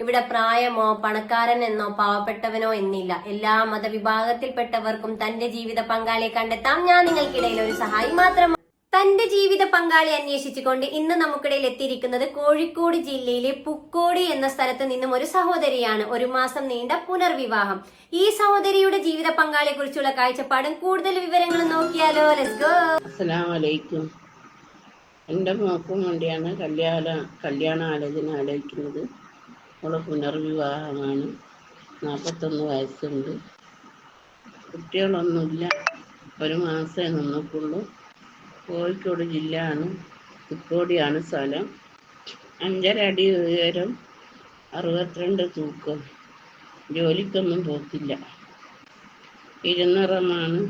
ഇവിടെ പ്രായമോ പണക്കാരൻ എന്നോ പാവപ്പെട്ടവനോ എന്നില്ല. എല്ലാ മതവിഭാഗത്തിൽപ്പെട്ടവർക്കും തന്റെ ജീവിത പങ്കാളിയെ കണ്ടെത്താം. ഞാൻ നിങ്ങൾക്കിടയിൽ ഒരു സഹായി മാത്രം തന്റെ ജീവിത പങ്കാളി അന്വേഷിച്ചുകൊണ്ട് ഇന്ന് നമുക്കിടയിൽ എത്തിയിരിക്കുന്നത് കോഴിക്കോട് ജില്ലയിലെ പുക്കോടി എന്ന സ്ഥലത്ത് നിന്നും ഒരു സഹോദരിയാണ്. ഒരു മാസം നീണ്ട പുനർവിവാഹം. ഈ സഹോദരിയുടെ ജീവിത പങ്കാളിയെ കുറിച്ചുള്ള കാഴ്ചപ്പാടും കൂടുതൽ വിവരങ്ങളും നോക്കിയാലോ. ലെറ്റ്സ് ഗോ അസ്സലാം വലൈക്കും എന്റെ മോക്കും വേണ്ടിയാണ് കല്യാണ കല്യാണ ആലോചന ആലോചിക്കുന്നത്. അവളെ പുനർവിവാഹമാണ്. നാൽപ്പത്തൊന്ന് വയസ്സുണ്ട്. കുട്ടികളൊന്നുമില്ല. ഒരു മാസമേ നിന്നിട്ടുള്ളൂ കോഴിക്കോട് ജില്ലയാണ്. പുക്കോടിയാണ് സ്ഥലം. അഞ്ചര അടി ഉയരം അറുപത്തിരണ്ട് തൂക്കം. ജോലിക്കൊന്നും പോക്കില്ല. ഇരുന്നറമാണ്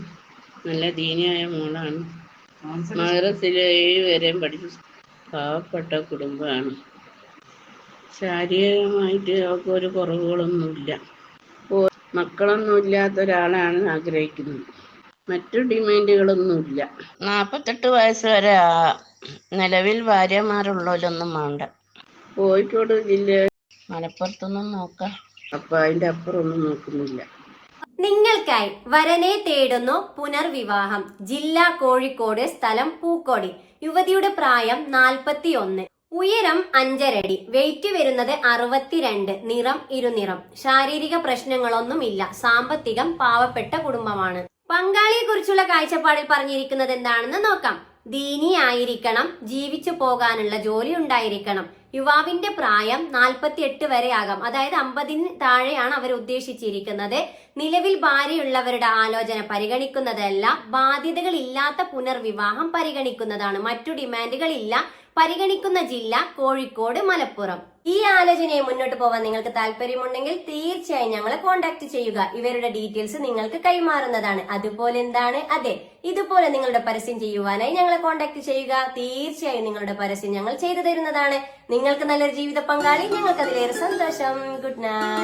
നല്ല ദീനിയായ മോളാണ്. മദ്രസിലെ ഏഴ് വരെയും പഠിച്ചു പാവപ്പെട്ട കുടുംബമാണ്. ശാരീരികമായിട്ട് അവർക്ക് ഒരു കുറവുകളൊന്നുമില്ല. മക്കളൊന്നും ഇല്ലാത്ത ഒരാളാണ് ആഗ്രഹിക്കുന്നത്. മറ്റു ഡിമാൻഡുകളൊന്നുമില്ല. നാൽപ്പത്തെട്ട് വയസ്സ് വരെ നിലവിൽ ഭാര്യമാരുള്ളവരൊന്നും വേണ്ട. കോഴിക്കോട് ജില്ല മലപ്പുറത്തൊന്നും നോക്കാം. അപ്പൊ അതിന്റെ അപ്പുറം ഒന്നും നോക്കുന്നില്ല. നിങ്ങൾക്കായി വരനെ തേടുന്നു പുനർവിവാഹം. ജില്ല കോഴിക്കോട് സ്ഥലം പൂക്കോടി. യുവതിയുടെ പ്രായം നാൽപ്പത്തി ഒന്ന് ഉയരം അഞ്ചരടി വെയിറ്റ് വരുന്നത് അറുപത്തിരണ്ട് നിറം ഇരുനിറം. ശാരീരിക പ്രശ്നങ്ങളൊന്നുമില്ല സാമ്പത്തികം പാവപ്പെട്ട കുടുംബമാണ്. പങ്കാളിയെ കുറിച്ചുള്ള കാഴ്ചപ്പാടിൽ പറഞ്ഞിരിക്കുന്നത് എന്താണെന്ന് നോക്കാം. ദീനി ആയിരിക്കണം ജീവിച്ചു പോകാനുള്ള ജോലി ഉണ്ടായിരിക്കണം. യുവാവിന്റെ പ്രായം നാൽപ്പത്തി എട്ട് വരെ ആകാം. അതായത് അമ്പതിന് താഴെയാണ് അവർ ഉദ്ദേശിച്ചിരിക്കുന്നത്. നിലവിൽ ഭാര്യയുള്ളവരുടെ ആലോചന പരിഗണിക്കുന്നതല്ല ബാധ്യതകൾ ഇല്ലാത്ത പുനർവിവാഹം പരിഗണിക്കുന്നതാണ്. മറ്റു ഡിമാൻഡുകൾ ഇല്ല പരിഗണിക്കുന്ന ജില്ല കോഴിക്കോട് മലപ്പുറം. ഈ ആലോചനയെ മുന്നോട്ട് പോവാൻ നിങ്ങൾക്ക് താല്പര്യമുണ്ടെങ്കിൽ തീർച്ചയായും ഞങ്ങളെ കോൺടാക്ട് ചെയ്യുക. ഇവരുടെ ഡീറ്റെയിൽസ് നിങ്ങൾക്ക് കൈമാറുന്നതാണ്. അതുപോലെ എന്താണ്? അതെ ഇതുപോലെ നിങ്ങളുടെ പരസ്യം ചെയ്യുവാനായി ഞങ്ങളെ കോൺടാക്ട് ചെയ്യുക. തീർച്ചയായും നിങ്ങളുടെ പരസ്യം ഞങ്ങൾ ചെയ്തു തരുന്നതാണ്. നിങ്ങൾക്ക് നല്ലൊരു ജീവിത പങ്കാളി. ഞങ്ങൾക്ക് അതിലേറെ സന്തോഷം. Good night